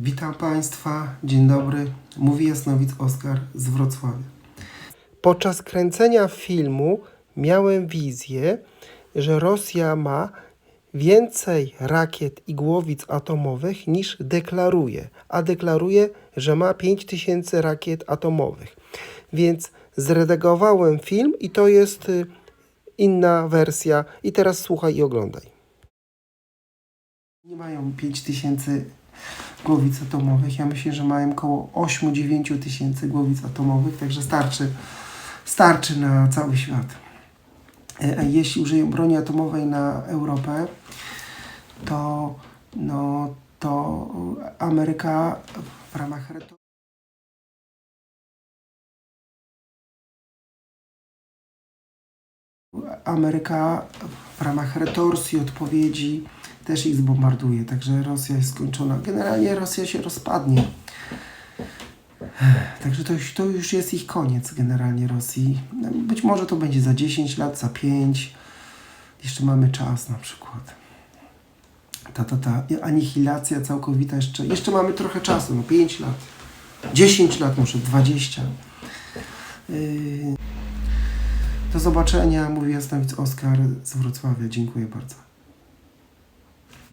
Witam Państwa, dzień dobry. Mówi Jasnowic Oskar z Wrocławia. Podczas kręcenia filmu miałem wizję, że Rosja ma więcej rakiet i głowic atomowych niż deklaruje, a deklaruje, że ma 5000 rakiet atomowych. Więc zredagowałem film i to jest y, inna wersja. I teraz słuchaj i oglądaj. Nie mają 5000 głowic atomowych. Ja myślę, że mają około 8-9 tysięcy głowic atomowych, także starczy, starczy na cały świat. E, A jeśli użyją broni atomowej na Europę, to, no, to Ameryka w ramach Ameryka w ramach retorsji odpowiedzi też ich zbombarduje, także Rosja jest skończona. Generalnie Rosja się rozpadnie. Także to, już- to już jest ich koniec generalnie Rosji. Być może to będzie za 10 lat, za 5. Jeszcze mamy czas na przykład. Ta, ta, ta anihilacja całkowita jeszcze, jeszcze mamy trochę czasu, no 5 lat, 10 lat, może 20. Yy, do zobaczenia, mówi Jasnowic Oskar z Wrocławia. Dziękuję bardzo.